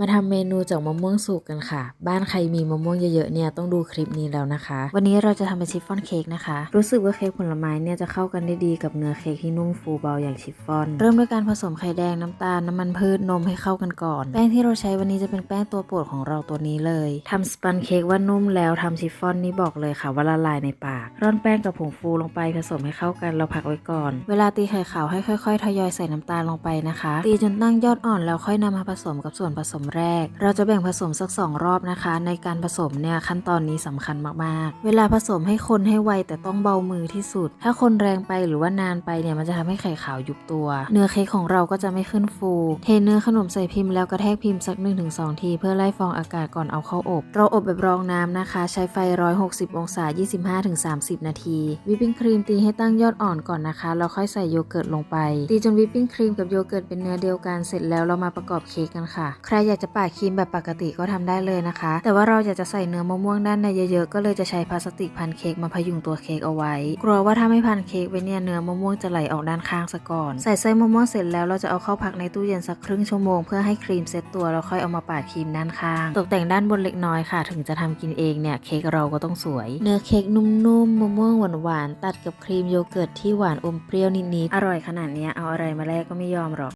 มาทำเมนูจากมะม่วงสุกกันค่ะ บ้านใครมีมะม่วงเยอะๆเนี่ยต้องดูคลิปนี้แล้วนะคะ วันนี้เราจะทำเป็นชิฟฟ่อนเค้กนะคะ รู้สึกว่าเค้กผลไม้เนี่ยจะเข้ากันได้ดีกับเนื้อเค้กที่นุ่มฟูเบาอย่างชิฟฟ่อน เริ่มด้วยการผสมไข่แดงน้ำตาลน้ำมันพืชนมให้เข้ากันก่อน แป้งที่เราใช้วันนี้จะเป็นแป้งตัวโปรดของเราตัวนี้เลยทำสปันเค้กว่านุ่มแล้วทำชิฟฟ่อนนี่บอกเลยค่ะว่าละลายในปาก ร่อนแป้งกับผงฟูลงไปผสมให้เข้ากันเราพักไว้ก่อน เวลาตีไข่ขาวให้ค่อย ๆ ทยอยใส่น้ำตาลลงไปนะคะ ตีจนตั้งยอดอ่อนแล้วค่อยนำมาผสมกับส่วนผสมแรก เราจะแบ่งผสมสักสองรอบนะคะ ในการผสมเนี่ยขั้นตอนนี้สำคัญมากๆ เวลาผสมให้คนให้ไวแต่ต้องเบามือที่สุด ถ้าคนแรงไปหรือว่านานไปเนี่ยมันจะทำให้ไข่ขาวยุบตัว เนื้อเค้กของเราก็จะไม่ขึ้นฟู เทเนื้อขนมใส่พิมพ์แล้วกระแทกพิมพ์สัก 1-2 ที เพื่อไล่ฟองอากาศก่อนเอาเข้าอบ เราอบแบบรองน้ำนะคะ ใช้ไฟ 160 องศา 25-30 นาที วิปปิ้งครีมตีให้ตั้งยอดอ่อนก่อนนะคะแล้วค่อยใส่โยเกิร์ตลงไป ตีจนวิปปิ้งครีมกับโยเกิร์ตเป็นเนื้อเดียวกันเสร็จแล้วเรามาประกอบเค้กกันค่ะ ใครอยากจะปาดครีมแบบปกติก็ทำได้เลยนะคะ แต่ว่าเราอยากจะใส่เนื้อมะม่วงด้านในเยอะๆ ก็เลยจะใช้พลาสติกพันเค้กมาพยุงตัวเค้กเอาไว้ กลัวว่าถ้าไม่พันเค้กไว้เนี่ยเนื้อมะม่วงจะไหลออกด้านข้างซะก่อน ใส่ไส้มะม่วงเสร็จแล้วเราจะเอาเข้าพักในตู้เย็นสักครึ่งชั่วโมงเพื่อให้ครีมเซ็ตตัวแล้วค่อยเอามาปาดครีมด้านข้าง ตกแต่งด้านบนเล็กน้อยค่ะ ถึงจะทำกินเองเนี่ยเค้กเราก็ต้องสวย เนื้อเค้กนุ่มๆมะม่วงหวานๆตัดกับครีมโยเกิร์ตที่หวานอมเปรี้ยวนิดๆอร่อยขนาดนี้เอาอะไรมาแลกก็ไม่ยอมหรอก